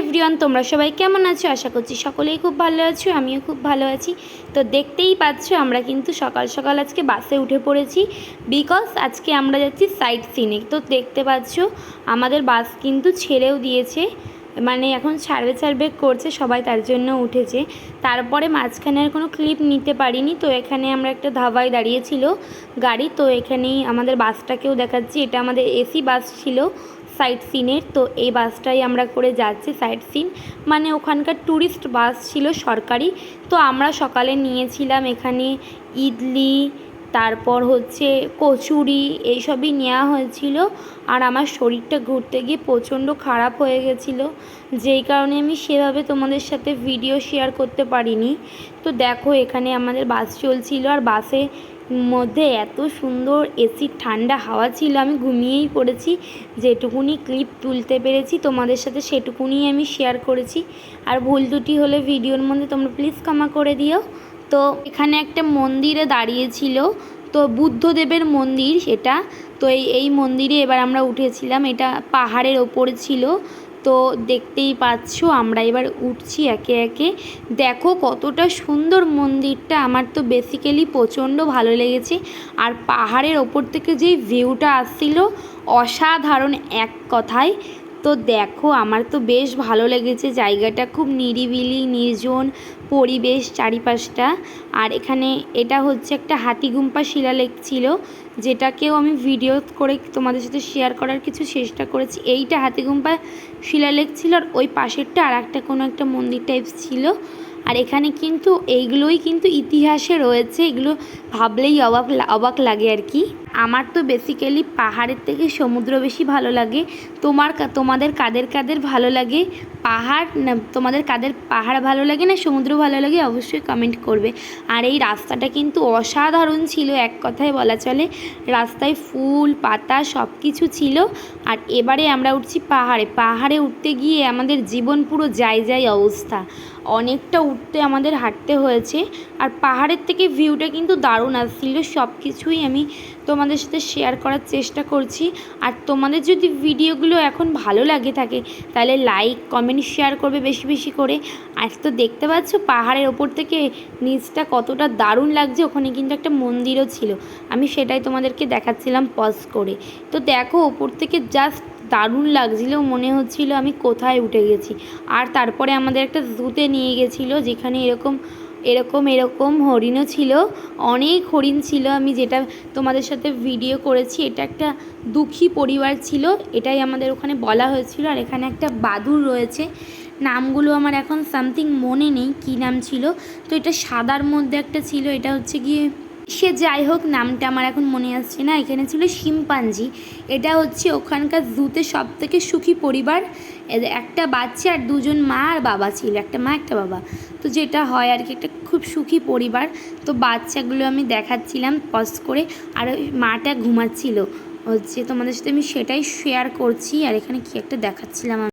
Everyone তোমরা সবাই কেমন আছো? আশা করছি সকলেই খুব ভালো আছো, আমিও খুব ভালো আছি। তো দেখতেই পাচ্ছ, আমরা কিন্তু সকাল সকাল আজকে বাসে উঠে পড়েছি বিকজ আজকে আমরা যাচ্ছি সাইট সিনে তো দেখতে পাচ্ছ, আমাদের বাস কিন্তু ছেড়েও দিয়েছে মানে এখন সার্ভে ছাড়বে করছে, সবাই তার জন্য উঠেছে। তারপরে মাঝখানে আর কোনো ক্লিপ নিতে পারিনি, তো এখানে আমরা একটা ধাবায় দাঁড়িয়েছিল গাড়ি, তো এখানেই আমাদের বাসটাকেও দেখাচ্ছি। এটা আমাদের এসি বাস ছিল সাইট সিনের, তো এই বাসটাই আমরা করে যাচ্ছি সাইট সিন। মানে ওখানকার ট্যুরিস্ট বাস ছিল সরকারি, তো আমরা সকালে নিয়েছিলাম এখানে ইডলি, তারপর হচ্ছে কচুরি, এইসবই নেওয়া হয়েছিল। আর আমার শরীরটা ঘুরতে গিয়ে প্রচণ্ড খারাপ হয়ে গেছিল। যেই কারণে আমি সেভাবে তোমাদের সাথে ভিডিও শেয়ার করতে পারিনি। তো দেখো এখানে আমাদের বাস চলছিল, আর বাসে মধ্যে এত সুন্দর এসির ঠান্ডা হাওয়া ছিল, আমি ঘুমিয়েই পড়েছি। যেটুকুনি ক্লিপ তুলতে পেরেছি, তোমাদের সাথে সেটুকুনি আমি শেয়ার করেছি। আর ভুল দুটি হলে ভিডিওর মধ্যে তোমরা প্লিজ ক্ষমা করে দিও। তো এখানে একটা মন্দিরে দাঁড়িয়েছিল, তো বুদ্ধদেবের মন্দির সেটা। তো এই এই মন্দিরে এবার আমরা উঠেছিলাম, এটা পাহাড়ের ওপরে ছিল। তো দেখতেই পাচ্ছ, আমরা এবার উঠছি একে একে। দেখো কতটা সুন্দর মন্দিরটা, আমার তো বেসিক্যালি প্রচণ্ড ভালো লেগেছে। আর পাহাড়ের ওপর থেকে যেই ভিউটা আসছিল, অসাধারণ এক কথায়। তো দেখো, আমার তো বেশ ভালো লেগেছে। জায়গাটা খুব নিরিবিলি, নির্জন পরিবেশ চারিপাশটা। আর এখানে এটা হচ্ছে একটা হাতিগুম্পা শিলালেখ ছিল, যেটাকেও আমি ভিডিও করে তোমাদের সাথে শেয়ার করার কিছু চেষ্টা করেছি। এইটা হাতিগুম্পা শিলালেখ ছিল, আর ওই পাশেরটা আর একটা কোনো একটা মন্দির টাইপ ছিল। আর এখানে কিন্তু এইগুলোই কিন্তু ইতিহাসে রয়েছে, এগুলো ভাবলেই অবাক অবাক লাগে আর কি। আমার তো বেসিক্যালি পাহাড়ের থেকে সমুদ্র বেশি ভালো লাগে। তোমার তোমাদের কাদের কাদের ভালো লাগে? পাহাড় না, তোমাদের কাদের পাহাড় ভালো লাগে না সমুদ্র ভালো লাগে অবশ্যই কমেন্ট করবে। আর এই রাস্তাটা কিন্তু অসাধারণ ছিল, এক কথায় বলা চলে। রাস্তায় ফুল, পাতা সব কিছু ছিল। আর এবারে আমরা উঠছি পাহাড়ে। পাহাড়ে উঠতে গিয়ে আমাদের জীবন পুরো যাই যাই অবস্থা। অনেকটা উঠতে আমাদের হাঁটতে হয়েছে। আর পাহাড়ের থেকে ভিউটা কিন্তু দারুণ। আসছিল সব কিছুই আমি তোমাদের সাথে শেয়ার করার চেষ্টা করছি। আর তোমাদের যদি ভিডিওগুলো এখন ভালো লাগে থাকে, তাহলে লাইক কমেন্ট শেয়ার করবে বেশি বেশি করে। আর তো দেখতে পাচ্ছ, পাহাড়ের ওপর থেকে নিচটা কতটা দারুণ লাগছে, ওখানে কিন্তু একটা মন্দিরও ছিল। আমি সেটাই তোমাদেরকে দেখাচ্ছিলাম পজ করে। তো দেখো, ওপর থেকে জাস্ট দারুণ লাগছিল, মনে হচ্ছিল আমি কোথায় উঠে গেছি। আর তারপরে আমাদের একটা জুতে নিয়ে গেছিল, যেখানে এরকম এরকম এরকম হরিণও ছিল, অনেক হরিণ ছিল। আমি যেটা তোমাদের সাথে ভিডিও করেছি, এটা একটা দুঃখী পরিবার ছিল, এটাই আমাদের ওখানে বলা হয়েছিল। আর এখানে একটা বাদুর রয়েছে, নামগুলো আমার এখন সামথিং মনে নেই কী নাম ছিল। তো এটা সাদার মধ্যে একটা ছিল, এটা হচ্ছে গিয়ে সে যাই হোক, নামটা আমার এখন মনে আসছে না। এখানে ছিল শিম্পাঞ্জি। এটা হচ্ছে ওখানকার জুতে সব থেকে সুখী পরিবার। একটা বাচ্চা আর দুজন মা আর বাবা ছিল। একটা মা, একটা বাবা। তো যেটা হয় আর কি, একটা খুব সুখী পরিবার। তো বাচ্চাগুলো আমি দেখাচ্ছিলাম, পজ করে। আর মাটা ঘুমাচ্ছিল। হচ্ছে তোমাদের সাথে আমি সেটাই শেয়ার করছি। আর এখানে কি একটা দেখাচ্ছিলাম